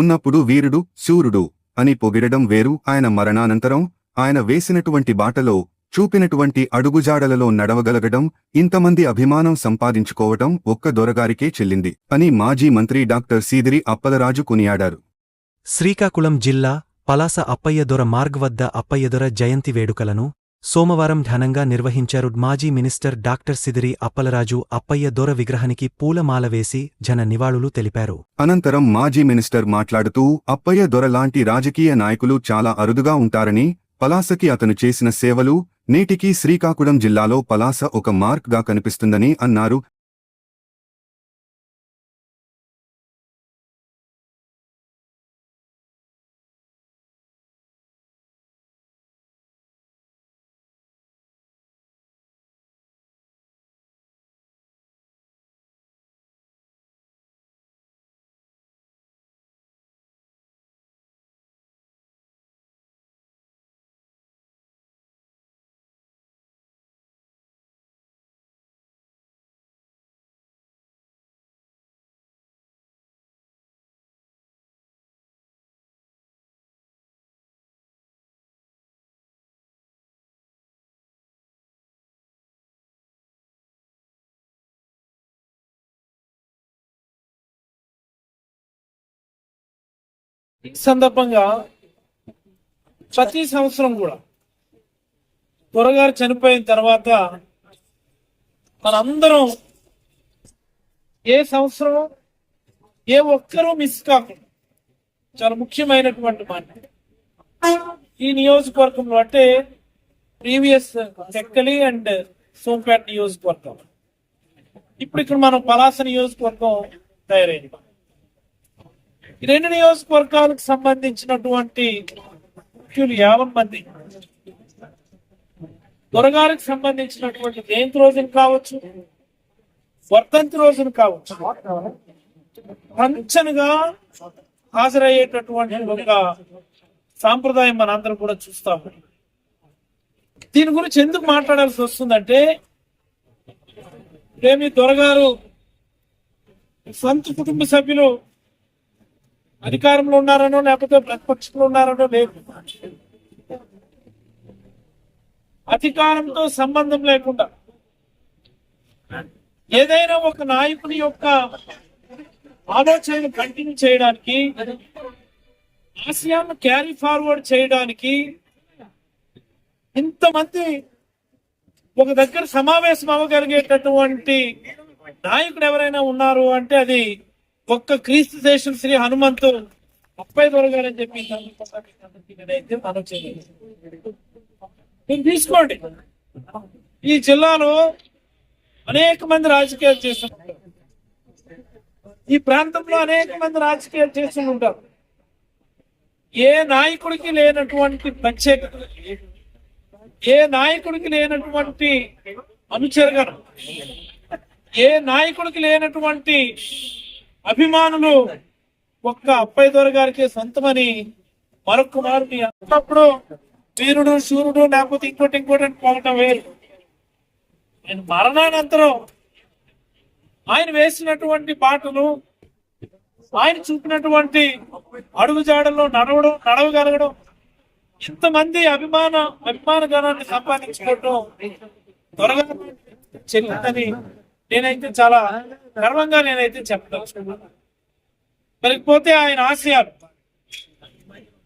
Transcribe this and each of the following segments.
ఉన్నప్పుడు వీరుడు శూరుడు అని పొగిడడం వేరు. ఆయన మరణానంతరం ఆయన వేసినటువంటి బాటలో చూపినటువంటి అడుగుజాడలలో నడవగలగడం ఇంతమంది అభిమానం సంపాదించుకోవటం ఒక్క దొరగారికే చెల్లింది అని మాజీ మంత్రి డాక్టర్ సీదిరి అప్పలరాజు కొనియాడారు. శ్రీకాకుళం జిల్లా పలాస అప్పయ్యదొర మార్గ్ వద్ద అప్పయ్యదొర జయంతి వేడుకలను సోమవారం ఘనంగా నిర్వహించారు మాజీ మినిస్టర్ డాక్టర్ సిదిరి అప్పలరాజు అప్పయ్య దొర విగ్రహానికి పూలమాల వేసి జన నివాళులు తెలిపారు. అనంతరం మాజీ మినిస్టర్ మాట్లాడుతూ అప్పయ్య దొర లాంటి రాజకీయ నాయకులు చాలా అరుదుగా ఉంటారని పలాసకి అతను చేసిన సేవలు నేటికీ శ్రీకాకుళం జిల్లాలో పలాస ఒక మార్క్గా కనిపిస్తుందని అన్నారు. ఈ సందర్భంగా ప్రతి సంవత్సరం కూడా త్వరగారు చనిపోయిన తర్వాత మనందరం ఏ సంవత్సరం ఏ ఒక్కరూ మిస్ కాకుండా చాలా ముఖ్యమైనటువంటి మాట. ఈ నియోజకవర్గంలో అంటే ప్రీవియస్ చెక్కలి అండ్ సోంపేట నియోజకవర్గం. ఇప్పుడు ఇక్కడ మనం పలాస నియోజకవర్గం తయారైంది. ఈ రెండు నియోజకవర్గాలకు సంబంధించినటువంటి ముఖ్యులు యాభై మంది. దొరగారికి సంబంధించినటువంటి జయంతి రోజున కావచ్చు వర్ధంతి రోజున కావచ్చు పంచనగా హాజరయ్యేటటువంటి ఒక సాంప్రదాయం మనందరం కూడా చూస్తాము దీని గురించి ఎందుకు మాట్లాడాల్సి వస్తుందంటే ప్రేమి దొరగారు సొంత కుటుంబ సభ్యులు అధికారంలో ఉన్నారనో లేకపోతే ప్రతిపక్షంలో ఉన్నారనో లేదు. అధికారంతో సంబంధం లేకుండా ఏదైనా ఒక నాయకుని యొక్క ఆలోచనను కంటిన్యూ చేయడానికి ఆసియాను క్యారీ ఫార్వర్డ్ చేయడానికి ఇంతమంది ఒక దగ్గర సమావేశం అవ్వగలిగేటటువంటి నాయకుడు ఎవరైనా ఉన్నారు అంటే అది ఒక్క క్రీస్తు దేశం శ్రీ హనుమంతు అప్పై దొరగారని చెప్పి ఈ నేనైతే మనం చేయలేదు. మీరు తీసుకోండి. ఈ జిల్లాలో అనేక మంది రాజకీయాలు చేస్తున్నారు ఈ ప్రాంతంలో అనేక మంది రాజకీయాలు చేస్తూ ఉంటారు. ఏ నాయకుడికి లేనటువంటి ప్రత్యేకత ఏ నాయకుడికి లేనటువంటి అనుచరుగనం ఏ నాయకుడికి లేనటువంటి అభిమానులు ఒక్క అప్పయ్య దొర గారికి సొంతమని మరొక మారు మీ వీరుడు శూరుడు లేకపోతే ఇంకోటి ఇంకోటి అని పోవటం వేరు నేను మరణానంతరం ఆయన వేసినటువంటి పాటలు ఆయన చూపినటువంటి అడుగుజాడల్లో నడవడం నడవగలగడం ఇంతమంది అభిమాన అభిమాన గణాన్ని సంపాదించుకోవటం త్వరగా చెల్లిందని నేనైతే చాలా గర్వంగా నేనైతే చెప్పదలుచుకున్నాను మరిపోతే ఆయన ఆశయాలు.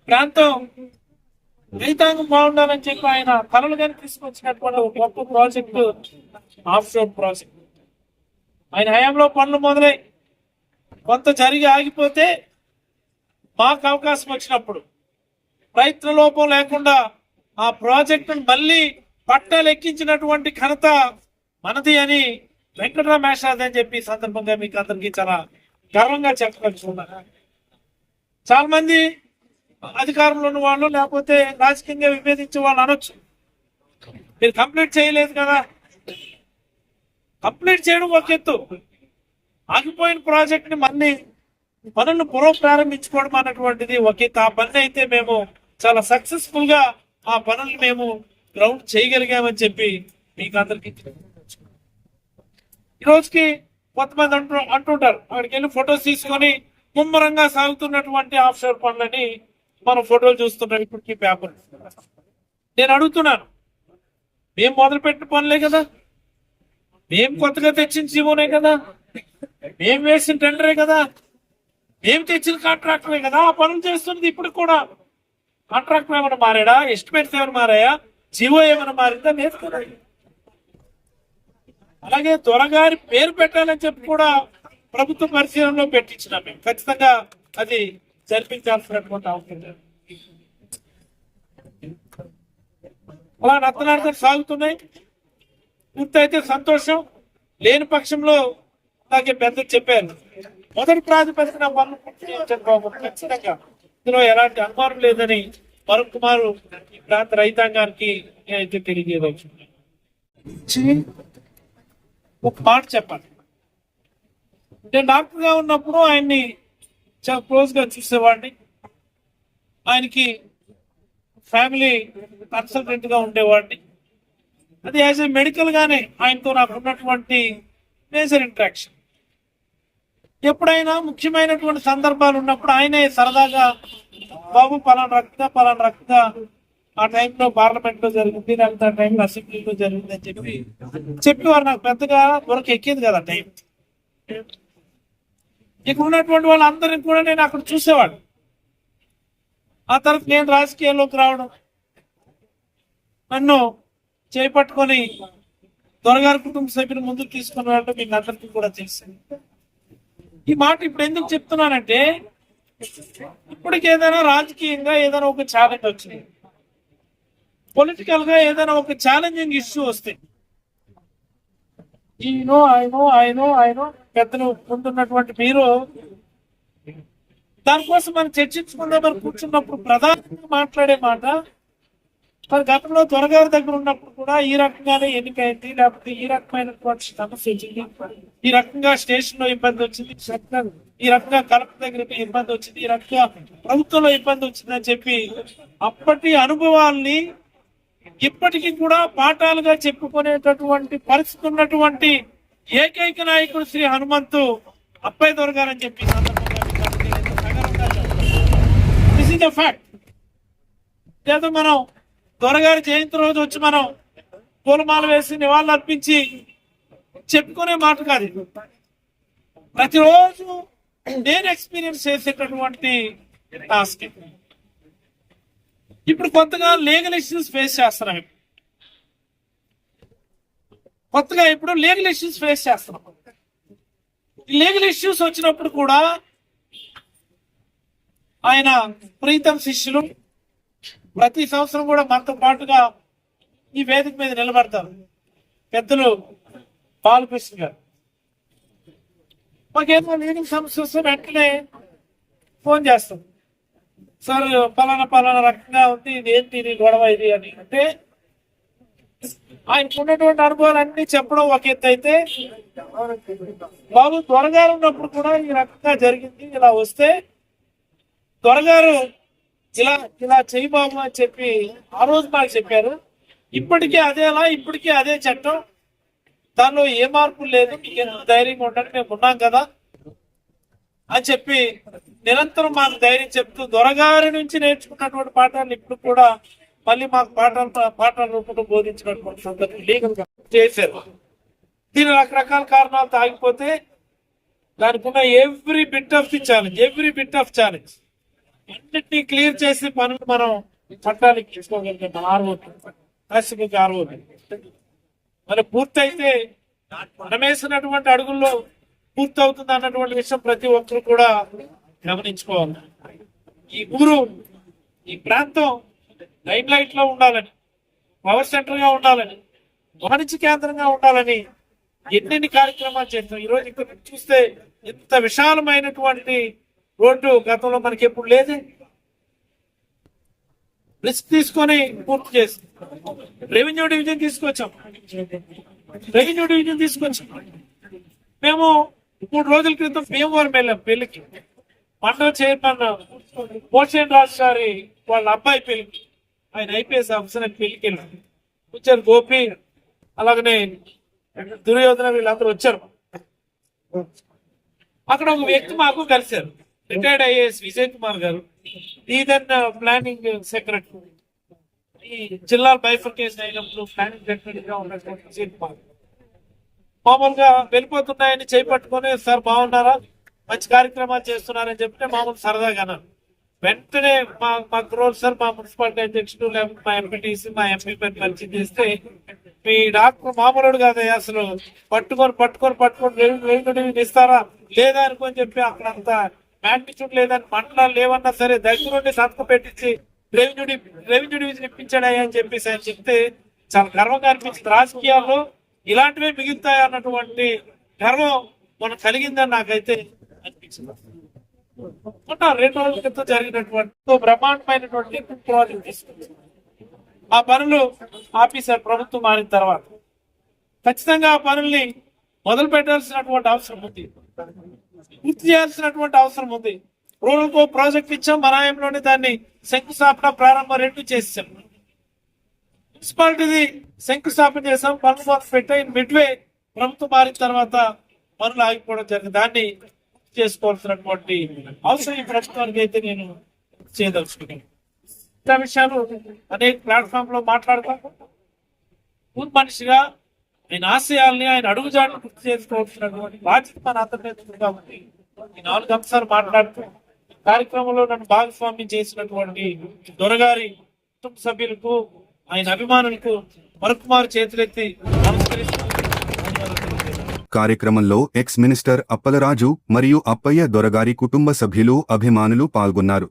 ప్రాంతం రైతాంగం బాగుండాలని చెప్పి ఆయన కళలు కానీ తీసుకొచ్చినటువంటి ఒక గొప్ప ప్రాజెక్టు ఆఫ్ షోర్ ప్రాజెక్ట్. ఆయన హయాంలో పనులు మొదలై కొంత జరిగి ఆగిపోతే మాకు అవకాశం వచ్చినప్పుడు ప్రయత్న లోపం లేకుండా ఆ ప్రాజెక్టును మళ్ళీ పట్టాలు ఎక్కించినటువంటి ఘనత మనది అని వెంకటరామేశ్వరది అని చెప్పి సందర్భంగా మీకు అందరికీ చాలా గర్వంగా చెప్పదలుచుకున్నాను. చాలా మంది అధికారంలో ఉన్న వాళ్ళు లేకపోతే రాజకీయంగా విభేదించే వాళ్ళు అనొచ్చు. మీరు కంప్లీట్ చేయలేదు కదా? కంప్లీట్ చేయడం ఒక ఎత్తు. ఆగిపోయిన ప్రాజెక్ట్ని మళ్ళీ పనులను పునఃప్రారంభించుకోవడం అన్నటువంటిది ఒక ఎత్తు. ఆ పని అయితే మేము చాలా సక్సెస్ఫుల్గా ఆ పనులు మేము గ్రౌండ్ చేయగలిగామని చెప్పి మీకు అందరికి ఈ రోజుకి కొంతమంది అంటు అంటుంటారు అక్కడికి వెళ్ళి ఫొటోస్ తీసుకొని ముమ్మరంగా సాగుతున్నటువంటి ఆఫ్షోర్ పనులని మనం ఫోటోలు చూస్తున్నాం ఇప్పటికీ పేపర్ నేను అడుగుతున్నాను మేము మొదలుపెట్టిన పనులే కదా? మేము కొత్తగా తెచ్చిన జీవోనే కదా? మేము వేసిన టెండరే కదా? మేము తెచ్చిన కాంట్రాక్టరే కదా? ఆ పనులు చేస్తున్నది ఇప్పుడు కూడా కాంట్రాక్టర్ ఏమైనా మారాడా? ఎస్టిమేట్స్ ఏమైనా మారాయా? జీవో ఏమైనా మారిందా? నేర్చుకోలేదు అలాగే దొరగారి పేరు పెట్టాలని చెప్పి కూడా ప్రభుత్వ పరిశీలనలో పెట్టించిన మేము. ఖచ్చితంగా అది జరిపించాల్సినటువంటి అవసరం అలా నత్తనార్థం సాగుతున్నాయి. పూర్తయితే సంతోషం. లేని పక్షంలో అలాగే పెద్ద చెప్పారు. మొదటి ప్రాతిపదికన పనులు పూర్తి ఖచ్చితంగా ఇందులో ఎలాంటి అనుమానం లేదని వరుణ్ కుమార్ ఈ ప్రాంత రైతాంగానికి నేనైతే తెలియజేయవచ్చు ఒక మాట చెప్పాలి నేను డాక్టర్గా ఉన్నప్పుడు ఆయన్ని చాలా క్లోజ్గా చూసేవాడిని. ఆయనకి ఫ్యామిలీ కన్సల్టెంట్గా ఉండేవాడిని. అది యాజ్ ఏ మెడికల్గానే ఆయనతో నాకు ఉన్నటువంటి మేజర్ ఇంట్రాక్షన్. ఎప్పుడైనా ముఖ్యమైనటువంటి సందర్భాలు ఉన్నప్పుడు ఆయనే సరదాగా బాబు పలానా రక్త పలానా రక్త ఆ టైంలో పార్లమెంట్లో జరిగింది లేకపోతే ఆ టైంలో అసెంబ్లీలో జరిగింది అని చెప్పి చెప్పేవారు నాకు పెద్దగా దొరక ఎక్కింది కదా టైం. ఇక్కడ ఉన్నటువంటి వాళ్ళందరినీ కూడా నేను అక్కడ చూసేవాడు ఆ తర్వాత నేను రాజకీయాల్లోకి రావడం నన్ను చేపట్టుకొని దొరగారి కుటుంబ సభ్యులు ముందుకు తీసుకుని వెళ్ళడం మీకు అందరికీ కూడా తెలుసు. ఈ మాట ఇప్పుడు ఎందుకు చెప్తున్నానంటే ఇప్పటికి ఏదైనా రాజకీయంగా ఏదైనా ఒక ఛాలెంజ్ వచ్చింది. పొలిటికల్గా ఏదైనా ఒక ఛాలెంజింగ్ ఇష్యూ వస్తే. ఈయనో ఆయనో ఆయనో ఆయనో పెద్దలు ఉంటున్నటువంటి మీరు దానికోసం మనం చర్చించుకుందాం. మనం కూర్చున్నప్పుడు ప్రధానంగా మాట్లాడే మాట మరి గతంలో త్వరగారి దగ్గర ఉన్నప్పుడు కూడా ఈ రకంగానే ఎన్నికైంది లేకపోతే ఈ రకమైనటువంటి సమస్య వచ్చింది ఈ రకంగా స్టేషన్లో ఇబ్బంది వచ్చింది ఈ రకంగా- ఈ రకంగా కలెక్టర్ దగ్గర ఇబ్బంది వచ్చింది ఈ రకంగా ప్రభుత్వంలో ఇబ్బంది వచ్చింది అని చెప్పి అప్పటి అనుభవాల్ని ఇప్పటికీ కూడా పాఠాలుగా చెప్పుకునేటటువంటి పరిస్థితి ఉన్నటువంటి ఏకైక నాయకుడు శ్రీ హనుమంతు అప్పయ్య దొరగారని చెప్పి దిస్ ఇస్ ద ఫ్యాక్ట్ లేదా మనం దొరగారి జయంతి రోజు వచ్చి మనం పూలమాల వేసి నివాళులు అర్పించి చెప్పుకునే మాట కాదు ప్రతిరోజు నేను ఎక్స్పీరియన్స్ చేసేటటువంటి టాస్క్ ఇది. ఇప్పుడు కొత్తగా లీగల్ ఇష్యూస్ ఫేస్ చేస్తున్నాం ఇప్పుడు. కొత్తగా ఇప్పుడు లీగల్ ఇష్యూస్ ఫేస్ చేస్తున్నాం. లీగల్ ఇష్యూస్ వచ్చినప్పుడు కూడా ఆయన ప్రీతం శిష్యులు ప్రతి సంవత్సరం కూడా మనతో పాటుగా ఈ వేదిక మీద నిలబడతారు. పెద్దలు బాలకృష్ణ గారు. మాకేమో లీగల్ సమస్య వస్తే వెంటనే ఫోన్ చేస్తాం. సార్ పలానా పలానా రకంగా ఉంది ఇది ఏంటి ఇది గొడవ ఇది అని. అంటే ఆయనకు ఉన్నటువంటి అనుభవాలు చెప్పడం ఒక ఎత్తు అయితే బాబు త్వరగారు ఉన్నప్పుడు కూడా ఈ రకంగా జరిగింది. ఇలా వస్తే త్వరగారు ఇలా ఇలా చెయ్యి బాబు అని చెప్పి ఆ రోజు మాకు చెప్పారు. ఇప్పటికీ అదేలా ఇప్పటికీ అదే చట్టం. దానిలో ఏ మార్పు లేదు. మీకు ఎంత ధైర్యంగా ఉండండి మేము ఉన్నాం కదా. అని చెప్పి నిరంతరం మాకు ధైర్యం చెప్తూ దొరగారి నుంచి నేర్చుకున్నటువంటి పాఠాలు ఇప్పుడు కూడా మళ్ళీ మాకు పాఠాలు పాఠాల రూపంలో బోధించినటువంటి సందర్భం లీగల్గా చేశారు. దీని రకరకాల కారణాలు తాగిపోతే దానికి ఉన్న every bit of the challenge every bit of challenge అన్నిటినీ క్లియర్ చేసి పనులు మనం చట్టానికి తీసుకోగలిగాం ఆర్ఓ తహసీల్కి మరి పూర్తయితే మనమేసినటువంటి అడుగుల్లో పూర్తి అవుతుంది అన్నటువంటి విషయం ప్రతి ఒక్కరు కూడా గమనించుకోవాలి. ఈ ఊరు ఈ ప్రాంతం లైమ్ లైట్లో ఉండాలని పవర్ సెంటర్గా ఉండాలని వాణిజ్య కేంద్రంగా ఉండాలని ఎన్నెన్ని కార్యక్రమాలు చేస్తాం. ఈరోజు ఇక్కడ చూస్తే ఇంత విశాలమైనటువంటి రోడ్డు గతంలో మనకి ఎప్పుడు లేదు. రిస్క్ తీసుకొని పూర్తి చేసి రెవెన్యూ డివిజన్ తీసుకొచ్చాం. రెవెన్యూ డివిజన్ తీసుకొచ్చాం. మేము మూడు రోజుల క్రితం భీమవరం వెళ్ళాం పెళ్ళికి మండల చైర్మన్ పోషన్ రాజ్ గారి వాళ్ళ అబ్బాయి పెళ్ళికి ఆయన ఐపీఎస్ ఆఫీసర్ ఆయన పెళ్ళికి వెళ్ళాం. వచ్చారు గోపి అలాగనే దుర్యోధన వీళ్ళందరూ వచ్చారు. అక్కడ ఒక వ్యక్తి మాకు కలిశారు. రిటైర్డ్ ఐఏఎస్ విజయ్ కుమార్ గారు. ఈదన్ ప్లానింగ్ సెక్రటరీ. ఈ జిల్లా బైఫర్కేషన్ అయినప్పుడు ప్లానింగ్ సెక్రటరీగా ఉన్నటువంటి విజయ్ కుమార్ మామూలుగా వెళ్ళిపోతున్నాయని చేపట్టుకొని సార్ బాగున్నారా? మంచి కార్యక్రమాలు చేస్తున్నారని చెప్తే మామూలు సరదాగా వెంటనే మా మా గ్రోల్ సార్ మా మున్సిపాలిటీ అధ్యక్షుడు లేకపోతే మా ఎంపీటీసీ మా ఎంపీ పని పరిచయం చేస్తే మీ డాక్టర్ మామూలుడు కాదయ్యా అసలు. పట్టుకొని పట్టుకొని పట్టుకొని రెవెన్యూ ఇస్తారా? లేదా అనుకొని చెప్పి అక్కడ అంత మ్యాగ్నిట్యూడ్ లేదని మండలాలు లేవన్నా సరే దగ్గరుండి సంతకం పెట్టించి రెవెన్యూ రెవెన్యూ డివిజన్ ఇప్పించాడయ్యా అని చెప్పేసి ఆయన చెప్తే చాలా గర్వంగా అనిపించింది. రాజకీయాల్లో ఇలాంటివే మిగులుతాయి అన్నటువంటి గర్వం మనకు కలిగిందని నాకైతే అనిపించింది. మొన్న రెండు రోజుల క్రితం జరిగినటువంటి బ్రహ్మాండమైనటువంటి ప్రాజెక్ట్ తీసుకుంది. ఆ పనులు ఆఫీసర్ ప్రభుత్వం మారిన తర్వాత ఖచ్చితంగా ఆ పనుల్ని మొదలు పెట్టాల్సినటువంటి అవసరం ఉంది. పూర్తి చేయాల్సినటువంటి అవసరం ఉంది. రూరల్ కో ప్రాజెక్ట్ ఇచ్చాం మనాయంలోనే దాన్ని శంకుస్థాపన ప్రారంభం రెండు చేసాం మున్సిపాలిటీది శంకుస్థాపన చేసాం పనులు మొదలు పెట్టాయి. మిడ్వే ప్రభుత్వం మారిన తర్వాత పనులు ఆగిపోవడం జరిగింది. దాన్ని పూర్తి చేసుకోవాల్సినటువంటి అవసరం ఈ ప్రభుత్వానికి అయితే నేను చేయదలుచుకున్నాను. ఇతర విషయాలు అనేక ప్లాట్ఫామ్లో మాట్లాడతాను ఊరు మనిషిగా ఆయన ఆశయాల్ని ఆయన అడుగుజాడలు గుర్తు చేసుకోవాల్సినటువంటి బాధ్యత మన అతని మీద ఉంది ఈ నాలుగు అంశాలు మాట్లాడుతూ కార్యక్రమంలో నన్ను భాగస్వామ్యం చేసినటువంటి దొరగారి కుటుంబ సభ్యులకు ఆయన అభిమానులకు మరొకమారు చేతులెత్తి నమస్కరిస్తూ కార్యక్రమంలో ఎక్స్ మినిస్టర్ అప్పలరాజు మరియు అప్పయ్య దొరగారి కుటుంబ సభ్యులు అభిమానులు పాల్గొన్నారు.